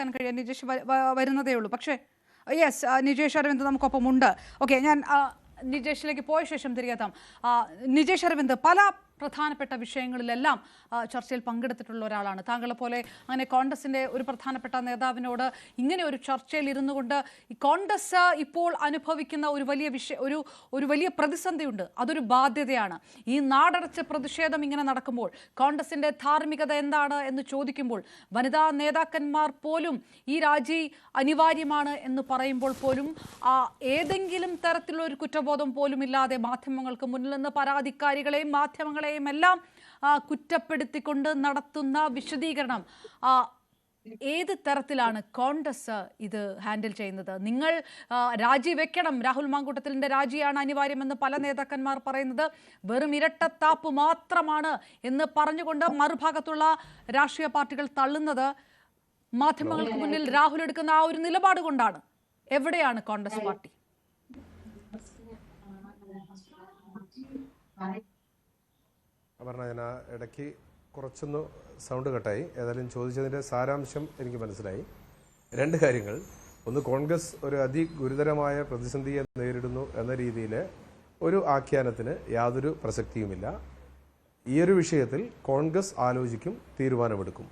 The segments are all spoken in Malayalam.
മനസ്സിലാക്കാൻ കഴിയാൻ നിജേഷ് വരുന്നതേ ഉള്ളൂ. പക്ഷേ യെസ് നിജേഷ് അരവിന്ദ് നമുക്കൊപ്പം ഉണ്ട് ഓക്കെ ഞാൻ നിജേഷിലേക്ക് പോയ ശേഷം തിരികെത്താം നിജേഷ് അരവിന്ദ് പല പ്രധാനപ്പെട്ട വിഷയങ്ങളിലെല്ലാം ചർച്ചയിൽ പങ്കെടുത്തിട്ടുള്ള ഒരാളാണ്. താങ്കളെ പോലെ അങ്ങനെ കോൺഗ്രസിന്റെ ഒരു പ്രധാനപ്പെട്ട നേതാവിനോട് ഇങ്ങനെ ഒരു ചർച്ചയിൽ ഇരുന്നു കൊണ്ട് കോൺഗ്രസ് ഇപ്പോൾ അനുഭവിക്കുന്ന ഒരു വലിയ വിഷയ ഒരു ഒരു വലിയ പ്രതിസന്ധിയുണ്ട്. അതൊരു ബാധ്യതയാണ്. ഈ നാടടച്ച പ്രതിഷേധം ഇങ്ങനെ നടക്കുമ്പോൾ കോൺഗ്രസിന്റെ ധാർമ്മികത എന്താണ് എന്ന് ചോദിക്കുമ്പോൾ വനിതാ നേതാക്കന്മാർ പോലും ഈ രാജി അനിവാര്യമാണ് എന്ന് പറയുമ്പോൾ പോലും ആ ഏതെങ്കിലും തരത്തിലുള്ള ഒരു കുറ്റബോധം പോലും ഇല്ലാതെ മാധ്യമങ്ങൾക്ക് മുന്നിൽ നിന്ന് പരാതിക്കാരികളെയും മാധ്യമങ്ങളെയും എല്ലാം കുറ്റപ്പെടുത്തിക്കൊണ്ട് നടത്തുന്ന വിശദീകരണം ഏത് തരത്തിലാണ് കോൺഗ്രസ് ഇത് ഹാൻഡിൽ ചെയ്യുന്നത്? നിങ്ങൾ രാജിവെക്കണം രാഹുൽ മാങ്കൂട്ടത്തിലിന്റെ രാജിയാണ് അനിവാര്യമെന്ന് പല നേതാക്കന്മാർ പറയുന്നത്. വെറും ഇരട്ടത്താപ്പ് മാത്രമാണ് എന്ന് പറഞ്ഞുകൊണ്ട് മറുഭാഗത്തുള്ള രാഷ്ട്രീയ പാർട്ടികൾ തള്ളുന്നത് മാധ്യമങ്ങൾക്ക് മുന്നിൽ രാഹുൽ എടുക്കുന്ന ആ ഒരു നിലപാട് കൊണ്ടാണ്. എവിടെയാണ് കോൺഗ്രസ് പാർട്ടി? പറഞ്ഞ ഞാൻ ആ ഇടയ്ക്ക് കുറച്ചൊന്ന് സൗണ്ട് കട്ടായി. ഏതായാലും ചോദിച്ചതിന്റെ സാരാംശം എനിക്ക് മനസ്സിലായി. രണ്ട് കാര്യങ്ങൾ. ഒന്ന് കോൺഗ്രസ് ഒരു അതിഗുരുതരമായ പ്രതിസന്ധിയെ നേരിടുന്നു എന്ന രീതിയിൽ ഒരു ആഖ്യാനത്തിന് യാതൊരു പ്രസക്തിയുമില്ല. ഈ ഒരു വിഷയത്തിൽ കോൺഗ്രസ് ആലോചിക്കും തീരുമാനമെടുക്കും.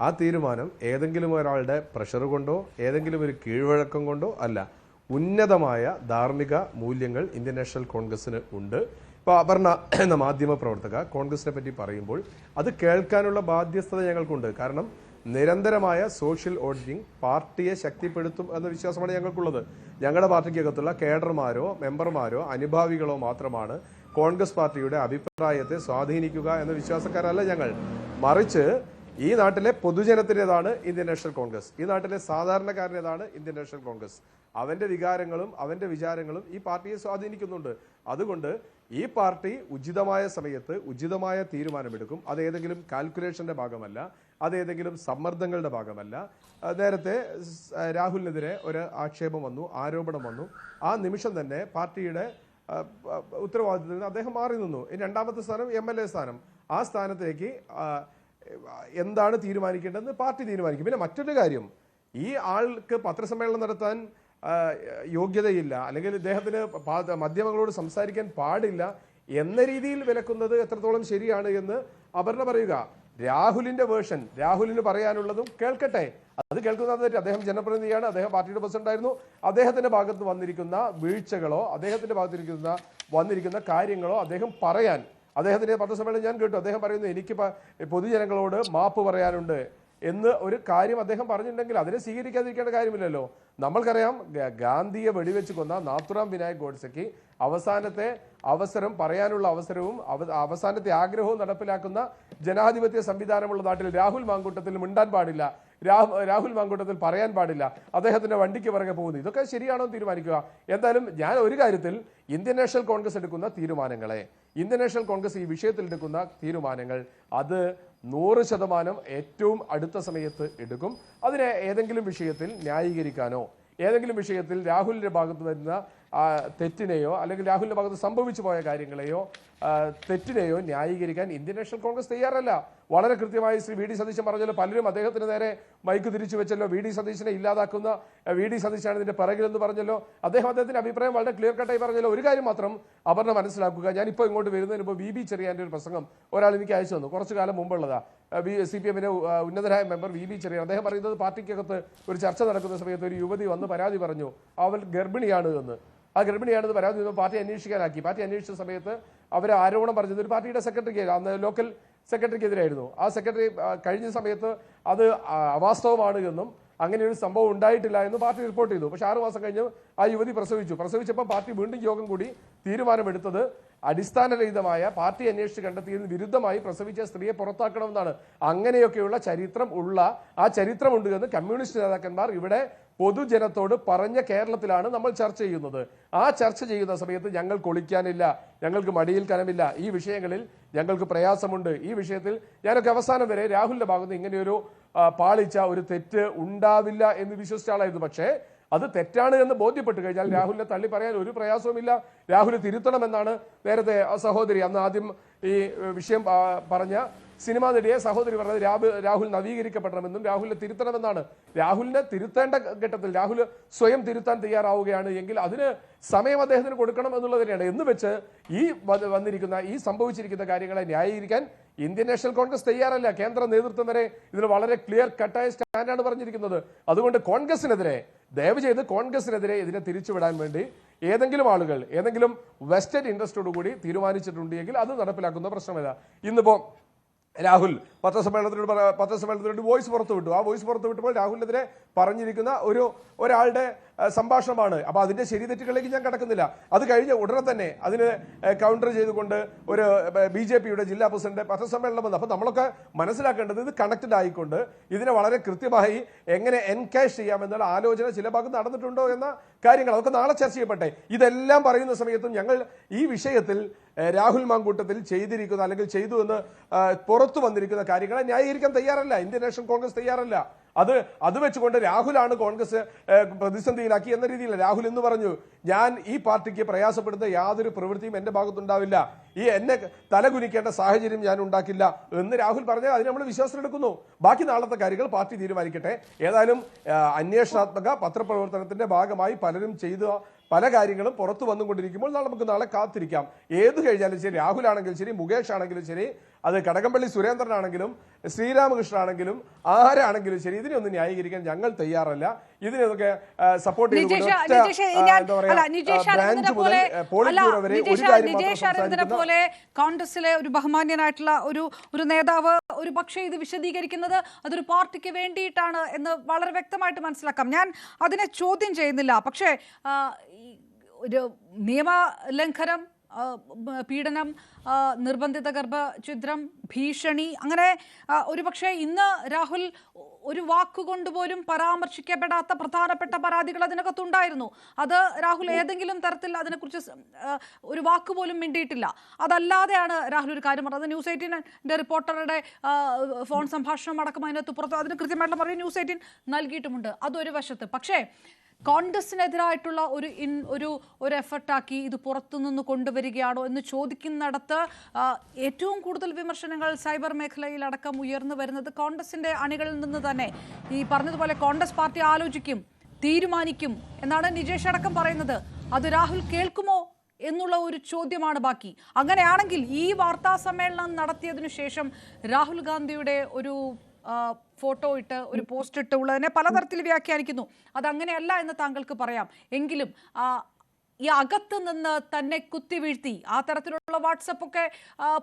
ആ തീരുമാനം ഏതെങ്കിലും ഒരാളുടെ പ്രഷർ കൊണ്ടോ ഏതെങ്കിലും ഒരു കീഴ്വഴക്കം കൊണ്ടോ അല്ല. ഉന്നതമായ ധാർമ്മിക മൂല്യങ്ങൾ ഇന്ത്യൻ നാഷണൽ കോൺഗ്രസ്സിന് ഉണ്ട്. ഇപ്പോൾ അപർണ എന്ന മാധ്യമ പ്രവർത്തക കോൺഗ്രസിനെ പറ്റി പറയുമ്പോൾ അത് കേൾക്കാനുള്ള ബാധ്യസ്ഥത ഞങ്ങൾക്കുണ്ട്. കാരണം നിരന്തരമായ സോഷ്യൽ ഓഡിറ്റിംഗ് പാർട്ടിയെ ശക്തിപ്പെടുത്തും എന്ന വിശ്വാസമാണ് ഞങ്ങൾക്കുള്ളത്. ഞങ്ങളുടെ പാർട്ടിക്കകത്തുള്ള കേഡർമാരോ മെമ്പർമാരോ അനുഭാവികളോ മാത്രമാണ് കോൺഗ്രസ് പാർട്ടിയുടെ അഭിപ്രായത്തെ സ്വാധീനിക്കുക എന്ന വിശ്വാസക്കാരല്ല ഞങ്ങൾ. മറിച്ച് ഈ നാട്ടിലെ പൊതുജനത്തിന്റെതാണ് ഇന്ത്യൻ നാഷണൽ കോൺഗ്രസ്. ഈ നാട്ടിലെ സാധാരണക്കാരന്റെതാണ് ഇന്ത്യൻ നാഷണൽ കോൺഗ്രസ്. അവന്റെ വികാരങ്ങളും അവന്റെ വിചാരങ്ങളും ഈ പാർട്ടിയെ സ്വാധീനിക്കുന്നുണ്ട്. അതുകൊണ്ട് ഈ പാർട്ടി ഉചിതമായ സമയത്ത് ഉചിതമായ തീരുമാനമെടുക്കും. അത് ഏതെങ്കിലും കാൽക്കുലേഷന്റെ ഭാഗമല്ല അത് ഏതെങ്കിലും സമ്മർദ്ദങ്ങളുടെ ഭാഗമല്ല. നേരത്തെ രാഹുലിനെതിരെ ഒരു ആക്ഷേപം വന്നു ആരോപണം വന്നു. ആ നിമിഷം തന്നെ പാർട്ടിയുടെ ഉത്തരവാദിത്തത്തിൽ നിന്ന് അദ്ദേഹം മാറി നിന്നു. രണ്ടാമത്തെ സ്ഥാനം എം എൽ എ സ്ഥാനം. ആ സ്ഥാനത്തേക്ക് എന്താണ് തീരുമാനിക്കേണ്ടതെന്ന് പാർട്ടി തീരുമാനിക്കും. പിന്നെ മറ്റൊരു കാര്യം ഈ ആൾക്ക് പത്രസമ്മേളനം നടത്താൻ യോഗ്യതയില്ല. അല്ലെങ്കിൽ ഇദ്ദേഹത്തിന് മാധ്യമങ്ങളോട് സംസാരിക്കാൻ പാടില്ല എന്ന രീതിയിൽ വിലക്കുന്നത് എത്രത്തോളം ശരിയാണ് എന്ന് അപർണ പറയുക. രാഹുലിന്റെ വേർഷൻ രാഹുലിന് പറയാനുള്ളതും കേൾക്കട്ടെ. അത് കേൾക്കുന്നത് അദ്ദേഹം ജനപ്രതിനിധിയാണ് അദ്ദേഹം പാർട്ടിയുടെ പ്രസിഡന്റ് ആയിരുന്നു അദ്ദേഹത്തിന്റെ ഭാഗത്ത് വന്നിരിക്കുന്ന വീഴ്ചകളോ അദ്ദേഹത്തിന്റെ ഭാഗത്തിരിക്കുന്ന വന്നിരിക്കുന്ന കാര്യങ്ങളോ അദ്ദേഹം പറയാൻ അദ്ദേഹത്തിന്റെ പത്രസമ്മേളനം ഞാൻ കേട്ടു. അദ്ദേഹം പറയുന്നു എനിക്ക് പൊതുജനങ്ങളോട് മാപ്പ് പറയാനുണ്ട്. എന്ന് ഒരു കാര്യം അദ്ദേഹം പറഞ്ഞിട്ടുണ്ടെങ്കിൽ അതിനെ സ്വീകരിക്കാതിരിക്കേണ്ട കാര്യമില്ലല്ലോ. നമ്മൾക്കറിയാം ഗാന്ധിയെ വെടിവെച്ച് കൊന്ന നാത്തുറാം വിനായക് ഗോഡ്സെക്ക് അവസാനത്തെ അവസരം പറയാനുള്ള അവസരവും അവസാനത്തെ ആഗ്രഹവും നടപ്പിലാക്കുന്ന ജനാധിപത്യ സംവിധാനമുള്ള നാട്ടിൽ രാഹുൽ മാങ്കൂട്ടത്തിൽ മിണ്ടാൻ പാടില്ല. രാഹു- രാഹുൽ മാങ്കൂട്ടത്തിൽ പറയാൻ പാടില്ല. അദ്ദേഹത്തിന്റെ വണ്ടിക്ക് പിറകെ പോകുന്നു. ഇതൊക്കെ ശരിയാണോ തീരുമാനിക്കുക. എന്തായാലും ഞാൻ ഒരു കാര്യത്തിൽ ഇന്ത്യൻ നാഷണൽ കോൺഗ്രസ് എടുക്കുന്ന തീരുമാനങ്ങളെ ഇന്ത്യൻ നാഷണൽ കോൺഗ്രസ് ഈ വിഷയത്തിൽ എടുക്കുന്ന തീരുമാനങ്ങൾ അത് നൂറ് ശതമാനം ഏറ്റവും അടുത്ത സമയത്ത് എടുക്കും. അതിനെ ഏതെങ്കിലും വിഷയത്തിൽ ന്യായീകരിക്കാനോ ഏതെങ്കിലും വിഷയത്തിൽ രാഹുലിന്റെ ഭാഗത്ത് വരുന്ന ആ, തെറ്റിനെയോ അല്ലെങ്കിൽ രാഹുലിന്റെ ഭാഗത്ത് സംഭവിച്ചു പോയ കാര്യങ്ങളെയോ തെറ്റിനെയോ ന്യായീകരിക്കാൻ ഇന്ത്യൻ നാഷണൽ കോൺഗ്രസ് തയ്യാറല്ല. വളരെ കൃത്യമായി ശ്രീ വി ഡി സതീശൻ പറഞ്ഞല്ലോ പലരും അദ്ദേഹത്തിന് നേരെ മൈക്ക് തിരിച്ചു വെച്ചല്ലോ വി ഡി സതീശനെ ഇല്ലാതാക്കുന്ന വി ഡി സതീശാണ് ഇതിന്റെ പിറകിലെന്ന് പറഞ്ഞല്ലോ. അദ്ദേഹം അദ്ദേഹത്തിന്റെ അഭിപ്രായം വളരെ ക്ലിയർ കട്ടായി പറഞ്ഞല്ലോ. ഒരു കാര്യം മാത്രം അപർണ മനസ്സിലാക്കുക. ഞാനിപ്പോൾ ഇങ്ങോട്ട് വരുന്നതിന് മുമ്പ് വി ബി ചെറിയാന്റെ ഒരു പ്രസംഗം ഒരാൾ എനിക്ക് അയച്ചു തന്നു. കുറച്ചു കാലം മുമ്പുള്ളതാ. സി പി എമ്മിന്റെ ഉന്നതരായ മെമ്പർ വി ബി ചെറിയാൻ. അദ്ദേഹം പറയുന്നത് പാർട്ടിക്കകത്ത് ഒരു ചർച്ച നടക്കുന്ന സമയത്ത് ഒരു യുവതി വന്ന് പരാതി പറഞ്ഞു അവൾ ഗർഭിണിയാണ് എന്ന്. ആ ഗർഭിണിയാണെന്ന് പരാതി പാർട്ടി അന്വേഷിക്കാനാക്കി. പാർട്ടി അന്വേഷിച്ച സമയത്ത് അവർ ആരോപണം പറഞ്ഞത് ഒരു പാർട്ടിയുടെ സെക്രട്ടറിക്ക് അന്ന് ലോക്കൽ സെക്രട്ടറിക്കെതിരായിരുന്നു. ആ സെക്രട്ടറി കഴിഞ്ഞ സമയത്ത് അത് അവാസ്തവമാണ് എന്നും അങ്ങനെ ഒരു സംഭവം ഉണ്ടായിട്ടില്ല എന്ന് പാർട്ടി റിപ്പോർട്ട് ചെയ്തു. പക്ഷെ ആറുമാസം കഴിഞ്ഞ് ആ യുവതി പ്രസവിച്ചു. പ്രസവിച്ചപ്പോൾ പാർട്ടി വീണ്ടും യോഗം കൂടി തീരുമാനമെടുത്തത് അടിസ്ഥാനരഹിതമായ പാർട്ടി അന്വേഷിച്ച് കണ്ടെത്തിയതിന് വിരുദ്ധമായി പ്രസവിച്ച സ്ത്രീയെ പുറത്താക്കണമെന്നാണ്. അങ്ങനെയൊക്കെയുള്ള ചരിത്രം ഉള്ള ആ ചരിത്രമുണ്ട് എന്ന് കമ്മ്യൂണിസ്റ്റ് നേതാക്കന്മാർ ഇവിടെ പൊതുജനത്തോട് പറഞ്ഞ കേരളത്തിലാണ് നമ്മൾ ചർച്ച ചെയ്യുന്നത്. ആ ചർച്ച ചെയ്യുന്ന സമയത്ത് ഞങ്ങൾ കൊളിക്കാനില്ല ഞങ്ങൾക്ക് മടിയിൽ കനമില്ല. ഈ വിഷയങ്ങളിൽ ഞങ്ങൾക്ക് പ്രയാസമുണ്ട്. ഈ വിഷയത്തിൽ ഞാനൊക്കെ അവസാനം വരെ രാഹുലിന്റെ ഭാഗത്ത് ഇങ്ങനെയൊരു പാളിച്ച ഒരു തെറ്റ് ഉണ്ടാവില്ല എന്ന് വിശ്വസിച്ച ആളായിരുന്നു. പക്ഷേ അത് തെറ്റാണ് എന്ന് ബോധ്യപ്പെട്ട് കഴിഞ്ഞാൽ രാഹുലിനെ തള്ളി പറയാൻ ഒരു പ്രയാസവുമില്ല. രാഹുൽ തിരുത്തണമെന്നാണ് നേരത്തെ സഹോദരി അന്ന് ആദ്യം ഈ വിഷയം പറഞ്ഞ സിനിമാ നടിയെ സഹോദരി പറഞ്ഞത് രാഹുൽ രാഹുൽ നവീകരിക്കപ്പെടണമെന്നും രാഹുലിനെ തിരുത്തണമെന്നാണ്. രാഹുലിനെ തിരുത്തേണ്ട ഘട്ടത്തിൽ രാഹുൽ സ്വയം തിരുത്താൻ തയ്യാറാവുകയാണ് എങ്കിൽ അതിന് സമയം അദ്ദേഹത്തിന് കൊടുക്കണം എന്നുള്ളത് തന്നെയാണ്. എന്ന് വെച്ച് ഈ വന്നിരിക്കുന്ന ഈ സംഭവിച്ചിരിക്കുന്ന കാര്യങ്ങളെ ന്യായീകരിക്കാൻ ഇന്ത്യൻ നാഷണൽ കോൺഗ്രസ് തയ്യാറല്ല. കേന്ദ്ര നേതൃത്വം വരെ ഇതിൽ വളരെ ക്ലിയർ കട്ടായ സ്റ്റാൻഡാണ് പറഞ്ഞിരിക്കുന്നത്. അതുകൊണ്ട് കോൺഗ്രസിനെതിരെ ദയവ് ചെയ്ത് കോൺഗ്രസിനെതിരെ ഇതിനെ തിരിച്ചുവിടാൻ വേണ്ടി ഏതെങ്കിലും ആളുകൾ ഏതെങ്കിലും വെസ്റ്റഡ് ഇൻട്രസ്റ്റോട് കൂടി തീരുമാനിച്ചിട്ടുണ്ടെങ്കിൽ അത് നടപ്പിലാക്കുന്ന പ്രശ്നമില്ല. ഇന്നിപ്പോൾ രാഹുൽ പത്രസമ്മേളനത്തിനോട് പത്രസമ്മേളനത്തിനോട് വോയിസ് പുറത്തു വിട്ടു. ആ വോയിസ് പുറത്തു വിട്ടപ്പോൾ രാഹുലിനെതിരെ പറഞ്ഞിരിക്കുന്ന ഒരു ഒരാളുടെ സംഭാഷണമാണ്. അപ്പോൾ അതിന്റെ ശരി തെറ്റുകളിലേക്ക് ഞാൻ കടക്കുന്നില്ല. അത് കഴിഞ്ഞ ഉടനെ തന്നെ അതിന് കൗണ്ടർ ചെയ്തുകൊണ്ട് ഒരു ബി ജെ പിയുടെ ജില്ലാ പ്രസിഡന്റ് പത്രസമ്മേളനം വന്നു. അപ്പൊ നമ്മളൊക്കെ മനസ്സിലാക്കേണ്ടത് ഇത് കണക്റ്റഡ് ആയിക്കൊണ്ട് ഇതിനെ വളരെ കൃത്യമായി എങ്ങനെ എൻകാഷ് ചെയ്യാമെന്നുള്ള ആലോചന ചില ഭാഗം നടന്നിട്ടുണ്ടോ എന്ന കാര്യങ്ങൾ. അതൊക്കെ നാളെ ചർച്ച ചെയ്യപ്പെട്ടെ. ഇതെല്ലാം പറയുന്ന സമയത്തും ഞങ്ങൾ ഈ വിഷയത്തിൽ രാഹുൽ മാങ്കൂട്ടത്തിൽ ചെയ്തിരിക്കുന്ന അല്ലെങ്കിൽ ചെയ്തു എന്ന് പുറത്തു വന്നിരിക്കുന്ന കാര്യങ്ങളെ ന്യായീകരിക്കാൻ തയ്യാറല്ല. ഇന്ത്യൻ നാഷണൽ കോൺഗ്രസ് തയ്യാറല്ല. അത് അത് വെച്ചുകൊണ്ട് രാഹുലാണ് കോൺഗ്രസ് പ്രതിസന്ധിയിലാക്കി എന്ന രീതിയിൽ രാഹുൽ എന്ന് പറഞ്ഞു ഞാൻ ഈ പാർട്ടിക്ക് പ്രയാസപ്പെടുന്ന യാതൊരു പ്രവൃത്തിയും എന്റെ ഭാഗത്തുണ്ടാവില്ല. ഈ എന്നെ തലകുനിക്കേണ്ട സാഹചര്യം ഞാൻ ഉണ്ടാക്കില്ല. എന്ന് രാഹുൽ പറഞ്ഞാൽ അതിന് നമ്മൾ വിശ്വാസത്തിലെടുക്കുന്നു. ബാക്കി നാളത്തെ കാര്യങ്ങൾ പാർട്ടി തീരുമാനിക്കട്ടെ. ഏതായാലും അന്വേഷണാത്മക പത്രപ്രവർത്തനത്തിന്റെ ഭാഗമായി പലരും ചെയ്ത പല കാര്യങ്ങളും പുറത്തു വന്നുകൊണ്ടിരിക്കുമ്പോൾ നമുക്ക് നാളെ കാത്തിരിക്കാം. ഏത് കഴിഞ്ഞാലും ശരി രാഹുൽ ആണെങ്കിലും ശരി മുകേഷ് ആണെങ്കിലും ശരി അത് കടകംപള്ളി സുരേന്ദ്രനാണെങ്കിലും ശ്രീരാമകൃഷ്ണൻ ആണെങ്കിലും ആരാണെങ്കിലും ശരി ഇതിനൊന്നും ന്യായീകരിക്കാൻ ഞങ്ങൾ തയ്യാറല്ല. ഇതിനൊക്കെ സപ്പോർട്ട് അരവിന്ദനെ പോലെ കോൺഗ്രസിലെ ഒരു ബഹുമാന്യനായിട്ടുള്ള ഒരു ഒരു നേതാവ് ഒരു പക്ഷേ ഇത് വിശദീകരിക്കുന്നത് അതൊരു പാർട്ടിക്ക് വേണ്ടിയിട്ടാണ് എന്ന് വളരെ വ്യക്തമായിട്ട് മനസ്സിലാക്കാം. ഞാൻ അതിനെ ചോദ്യം ചെയ്യുന്നില്ല. പക്ഷേ ഒരു നിയമ ലംഘനം പീഡനം നിർബന്ധിത ഗർഭഛിദ്രം ഭീഷണി അങ്ങനെ ഒരു ഒരുപക്ഷെ ഇന്ന് രാഹുൽ ഒരു വാക്കുകൊണ്ട് പോലും പരാമർശിക്കപ്പെടാത്ത പ്രധാനപ്പെട്ട പരാതികൾ അതിനകത്തുണ്ടായിരുന്നു. അത് രാഹുൽ ഏതെങ്കിലും തരത്തിൽ അതിനെക്കുറിച്ച് ഒരു വാക്ക് പോലും മിണ്ടിയിട്ടില്ല. അതല്ലാതെയാണ് രാഹുൽ ഒരു കാര്യം പറഞ്ഞത്. ന്യൂസ് എയ്റ്റീന്റെ റിപ്പോർട്ടറുടെ ഫോൺ സംഭാഷണം അടക്കം അതിനകത്ത് പുറത്ത് അതിന് കൃത്യമായിട്ടുള്ള മറുപടി ന്യൂസ് എയ്റ്റീൻ നൽകിയിട്ടുമുണ്ട്. അതൊരു വശത്ത്. പക്ഷേ കോൺഗ്രസിനെതിരായിട്ടുള്ള ഒരു ഇൻ ഒരു ഒരു എഫർട്ടാക്കി ഇത് പുറത്തുനിന്ന് കൊണ്ടുവരികയാണോ എന്ന് ചോദിക്കുന്നിടത്ത് ഏറ്റവും കൂടുതൽ വിമർശനങ്ങൾ സൈബർ മേഖലയിൽ അടക്കം ഉയർന്നു വരുന്നത് കോൺഗ്രസിന്റെ അണികളിൽ നിന്ന് തന്നെ. ഈ പറഞ്ഞതുപോലെ കോൺഗ്രസ് പാർട്ടി ആലോചിക്കും തീരുമാനിക്കും എന്നാണ് നിജേഷ് അടക്കം പറയുന്നത്. അത് രാഹുൽ കേൾക്കുമോ എന്നുള്ള ഒരു ചോദ്യമാണ് ബാക്കി. അങ്ങനെയാണെങ്കിൽ ഈ വാർത്താ സമ്മേളനം നടത്തിയതിനു ശേഷം രാഹുൽ ഗാന്ധിയുടെ ഒരു ഫോട്ടോ ഇട്ട് ഒരു പോസ്റ്റ് ഇട്ട് ഉള്ളതിനെ പലതരത്തിൽ വ്യാഖ്യാനിക്കുന്നു. അതങ്ങനെയല്ല എന്ന് താങ്കൾക്ക് പറയാം. എങ്കിലും ഈ അകത്ത് നിന്ന് തന്നെ കുത്തി വീഴ്ത്തി. ആ തരത്തിലുള്ള വാട്സപ്പ് ഒക്കെ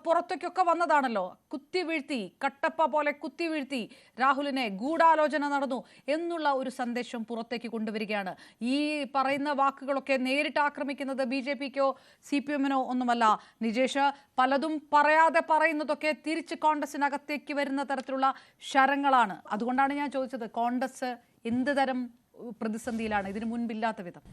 പുറത്തേക്കൊക്കെ വന്നതാണല്ലോ. കുത്തി വീഴ്ത്തി കട്ടപ്പ പോലെ കുത്തി വീഴ്ത്തി രാഹുലിനെ ഗൂഢാലോചന നടന്നു എന്നുള്ള ഒരു സന്ദേശം പുറത്തേക്ക് കൊണ്ടുവരികയാണ്. ഈ പറയുന്ന വാക്കുകളൊക്കെ നേരിട്ട് ആക്രമിക്കുന്നത് ബി ജെ പിക്കോ സി പി എമ്മിനോ ഒന്നുമല്ല. നിജേഷ് പലതും പറയാതെ പറയുന്നതൊക്കെ തിരിച്ച് കോൺഗ്രസിനകത്തേക്ക് വരുന്ന തരത്തിലുള്ള ശരങ്ങളാണ്. അതുകൊണ്ടാണ് ഞാൻ ചോദിച്ചത് കോൺഗ്രസ് എന്ത് തരം പ്രതിസന്ധിയിലാണ്? ഇതിനു മുൻപില്ലാത്ത വിധം.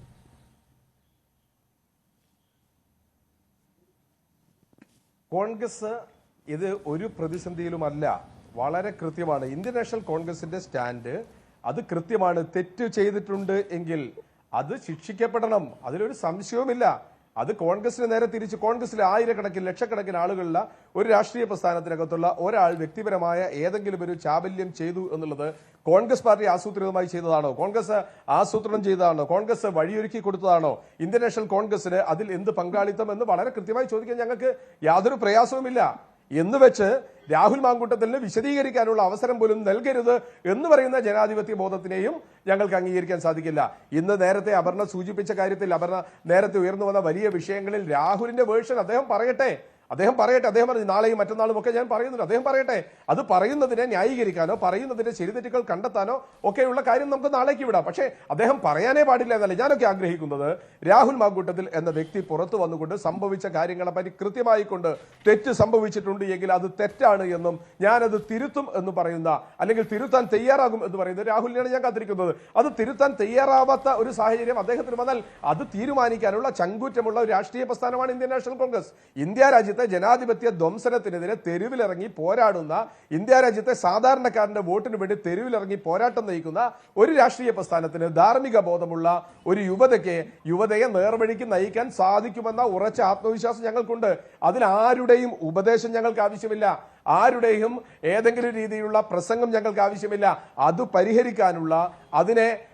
കോൺഗ്രസ് ഇത് ഒരു പ്രതിസന്ധിയിലുമല്ല. വളരെ കൃത്യമാണ്. ഇന്ത്യൻ നാഷണൽ കോൺഗ്രസിന്റെ സ്റ്റാൻഡ് അത് കൃത്യമാണ്. തെറ്റ് ചെയ്തിട്ടുണ്ട് എങ്കിൽ അത് ശിക്ഷിക്കപ്പെടണം. അതിലൊരു സംശയവുമില്ല. അത് കോൺഗ്രസിന് നേരെ തിരിച്ച് കോൺഗ്രസിലെ ആയിരക്കണക്കിന് ലക്ഷക്കണക്കിന് ആളുകളുള്ള ഒരു രാഷ്ട്രീയ പ്രസ്ഥാനത്തിനകത്തുള്ള ഒരാൾ വ്യക്തിപരമായ ഏതെങ്കിലും ഒരു ചാബല്യം ചെയ്തു എന്നുള്ളത് കോൺഗ്രസ് പാർട്ടി ആസൂത്രിതമായി ചെയ്തതാണോ? കോൺഗ്രസ് ആസൂത്രണം ചെയ്തതാണോ? കോൺഗ്രസ് വഴിയൊരുക്കി കൊടുത്തതാണോ? ഇന്ത്യൻ നാഷണൽ കോൺഗ്രസിന് അതിൽ എന്ത് പങ്കാളിത്തം എന്ന് വളരെ കൃത്യമായി ചോദിക്കാൻ ഞങ്ങൾക്ക് യാതൊരു പ്രയാസവുമില്ല. എന്ന് വെച്ച് രാഹുൽ മാങ്കൂട്ടത്തിന് വിശദീകരിക്കാനുള്ള അവസരം പോലും നൽകരുത് എന്ന് പറയുന്ന ജനാധിപത്യ ബോധത്തിനെയും ഞങ്ങൾക്ക് അംഗീകരിക്കാൻ സാധിക്കില്ല. ഇന്ന് നേരത്തെ അപർണ സൂചിപ്പിച്ച കാര്യത്തിൽ അപർണ നേരത്തെ ഉയർന്നു വന്ന വലിയ വിഷയങ്ങളിൽ രാഹുലിന്റെ വേർഷൻ അദ്ദേഹം പറയട്ടെ. അദ്ദേഹം പറയട്ടെ അദ്ദേഹം പറഞ്ഞു നാളെയും മറ്റന്നാളും ഒക്കെ ഞാൻ പറയുന്നുണ്ട്. അദ്ദേഹം പറയട്ടെ അത് പറയുന്നതിനെ ന്യായീകരിക്കാനോ പറയുന്നതിന്റെ ശരിതെറ്റുകൾ കണ്ടെത്താനോ ഒക്കെയുള്ള കാര്യം നമുക്ക് നാളേക്ക് വിടാം. പക്ഷേ അദ്ദേഹം പറയാനേ പാടില്ല എന്നല്ല ഞാനൊക്കെ ആഗ്രഹിക്കുന്നത്. രാഹുൽ മാങ്കൂട്ടത്തിൽ എന്ന വ്യക്തി പുറത്തു വന്നുകൊണ്ട് സംഭവിച്ച കാര്യങ്ങളെ പറ്റി കൃത്യമായി കൊണ്ട് തെറ്റ് സംഭവിച്ചിട്ടുണ്ട് എങ്കിൽ അത് തെറ്റാണ് എന്നും ഞാനത് തിരുത്തും എന്ന് പറയുന്ന അല്ലെങ്കിൽ തിരുത്താൻ തയ്യാറാകും എന്ന് പറയുന്നത് രാഹുലിനെയാണ് ഞാൻ കാത്തിരിക്കുന്നത്. അത് തിരുത്താൻ തയ്യാറാവാത്ത ഒരു സാഹചര്യം അദ്ദേഹത്തിന് വന്നാൽ അത് തീരുമാനിക്കാനുള്ള ചങ്കൂറ്റമുള്ള ഒരു രാഷ്ട്രീയ പ്രസ്ഥാനമാണ് ഇന്ത്യൻ നാഷണൽ കോൺഗ്രസ്. ഇന്ത്യ രാജ്യത്തെ ജനാധിപത്യ ധ്വംസനത്തിനെതിരെ തെരുവിലിറങ്ങി പോരാടുന്ന ഇന്ത്യ രാജ്യത്തെ സാധാരണക്കാരന്റെ വോട്ടിന് വേണ്ടി തെരുവിലിറങ്ങി പോരാട്ടം നയിക്കുന്ന ഒരു രാഷ്ട്രീയ പ്രസ്ഥാനത്തിന് ധാർമ്മിക ബോധമുള്ള ഒരു യുവതയ്ക്ക് യുവതയെ നേർവഴിക്ക് നയിക്കാൻ സാധിക്കുമെന്ന ഉറച്ച ആത്മവിശ്വാസം ഞങ്ങൾക്കുണ്ട്. അതിൽ ആരുടെയും ഉപദേശം ഞങ്ങൾക്ക് ആവശ്യമില്ല. ആരുടെയും ഏതെങ്കിലും രീതിയിലുള്ള പ്രസംഗം ഞങ്ങൾക്ക് ആവശ്യമില്ല. അത് പരിഹരിക്കാനുള്ള അതിനെ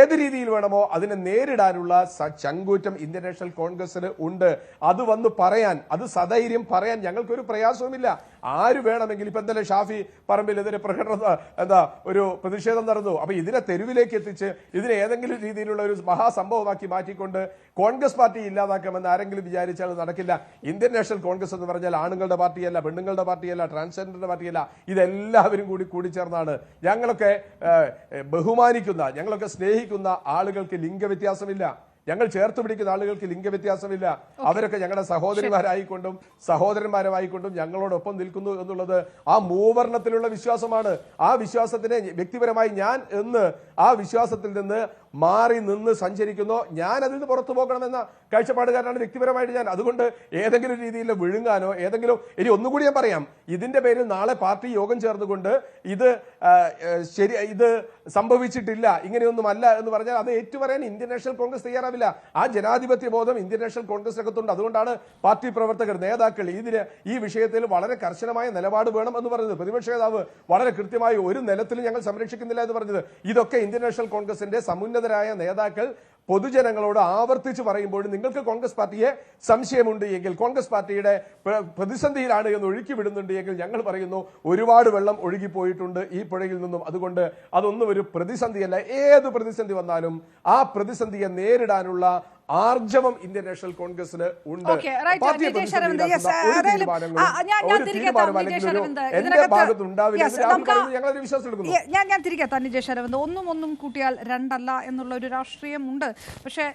ഏത് രീതിയിൽ വേണമോ അതിനെ നേരിടാനുള്ള ചങ്കൂറ്റം ഇന്ത്യൻ നാഷണൽ കോൺഗ്രസിന് ഉണ്ട്. അത് വന്ന് പറയാൻ അത് സധൈര്യം പറയാൻ ഞങ്ങൾക്കൊരു പ്രയാസവുമില്ല. ആര് വേണമെങ്കിലും ഇപ്പം എന്തായാലും ഷാഫി പറമ്പിൽ ഇതിന് പ്രകടനം എന്താ ഒരു പ്രതിഷേധം നടന്നു. അപ്പൊ ഇതിനെ തെരുവിലേക്ക് എത്തിച്ച് ഇതിനെ ഏതെങ്കിലും രീതിയിലുള്ള ഒരു മഹാസംഭവമാക്കി മാറ്റിക്കൊണ്ട് കോൺഗ്രസ് പാർട്ടി ഇല്ലാതാക്കാമെന്ന് ആരെങ്കിലും വിചാരിച്ചാൽ നടക്കില്ല. ഇന്ത്യൻ നാഷണൽ കോൺഗ്രസ് എന്ന് പറഞ്ഞാൽ ആണുങ്ങളുടെ പാർട്ടിയല്ല പെണ്ണുങ്ങളുടെ പാർട്ടിയല്ല ട്രാൻസ്ജെൻഡറിന്റെ പാർട്ടിയല്ല ഇതെല്ലാവരും കൂടി കൂടിച്ചേർന്നാണ്. ഞങ്ങളൊക്കെ ബഹുമാനിക്കുന്ന ഞങ്ങളൊക്കെ സ്നേഹിക്കുന്ന ആളുകൾക്ക് ലിംഗവ്യത്യാസമില്ല. ഞങ്ങൾ ചേർത്ത് പിടിക്കുന്ന ആളുകൾക്ക് ലിംഗവ്യത്യാസമില്ല. അവരൊക്കെ ഞങ്ങളുടെ സഹോദരിമാരായിക്കൊണ്ടും സഹോദരന്മാരുമായിക്കൊണ്ടും ഞങ്ങളോടൊപ്പം നിൽക്കുന്നു എന്നുള്ളത് ആ മൂവർണത്തിലുള്ള വിശ്വാസമാണ്. ആ വിശ്വാസത്തിനെ വ്യക്തിപരമായി ഞാൻ എന്ന് ആ വിശ്വാസത്തിൽ നിന്ന് മാറി നിന്ന് സഞ്ചരിക്കുന്നു. ഞാൻ അതിൽ നിന്ന് പുറത്തു പോകണമെന്ന കാഴ്ചപ്പാടുകാരനാണ് വ്യക്തിപരമായിട്ട് ഞാൻ. അതുകൊണ്ട് ഏതെങ്കിലും രീതിയിൽ വിഴുങ്ങാനോ ഏതെങ്കിലും ഇനി ഒന്നുകൂടി ഞാൻ പറയാം. ഇതിന്റെ പേരിൽ നാളെ പാർട്ടി യോഗം ചേർന്നുകൊണ്ട് ഇത് ശരി ഇത് സംഭവിച്ചിട്ടില്ല ഇങ്ങനെയൊന്നുമല്ല എന്ന് പറഞ്ഞാൽ അത് ഏറ്റുപറയാൻ ഇന്ത്യൻ നാഷണൽ കോൺഗ്രസ് തയ്യാറാവില്ല. ആ ജനാധിപത്യ ബോധം ഇന്ത്യൻ നാഷണൽ കോൺഗ്രസിനകത്തുണ്ട്. അതുകൊണ്ടാണ് പാർട്ടി പ്രവർത്തകർ നേതാക്കൾ ഇതിന് ഈ വിഷയത്തിൽ വളരെ കർശനമായ നിലപാട് വേണം എന്ന് പറഞ്ഞത്. പ്രതിപക്ഷ നേതാവ് വളരെ കൃത്യമായി ഒരു നിലത്തിലും ഞങ്ങൾ സംരക്ഷിക്കുന്നില്ല എന്ന് പറഞ്ഞത്. ഇതൊക്കെ ഇന്ത്യൻ നാഷണൽ കോൺഗ്രസിന്റെ സമുന്നതരായ നേതാക്കൾ പൊതുജനങ്ങളോട് ആവർത്തിച്ച് പറയുമ്പോൾ നിങ്ങൾക്ക് കോൺഗ്രസ് പാർട്ടിയെ സംശയമുണ്ട് എങ്കിൽ കോൺഗ്രസ് പാർട്ടിയുടെ പ്ര- പ്രതിസന്ധിയിലാണ് എന്ന് ഒഴുക്കി വിടുന്നുണ്ട് എങ്കിൽ ഞങ്ങൾ പറയുന്നു ഒരുപാട് വെള്ളം ഒഴുകിപ്പോയിട്ടുണ്ട് ഈ പുഴയിൽ നിന്നും. അതുകൊണ്ട് അതൊന്നും ഒരു പ്രതിസന്ധിയല്ല. ഏത് പ്രതിസന്ധി വന്നാലും ആ പ്രതിസന്ധിയെ നേരിടാനുള്ള ആർജവം ഇന്ത്യൻ നാഷണൽ കോൺഗ്രസിന് ഉണ്ട്. ഞാൻ- ഞാൻ തിരികെ തന്നെ അരവിന്ദ്. ഒന്നും ഒന്നും കൂട്ടിയാൽ രണ്ടല്ല എന്നുള്ള ഒരു രാഷ്ട്രീയം ഉണ്ട് പക്ഷേ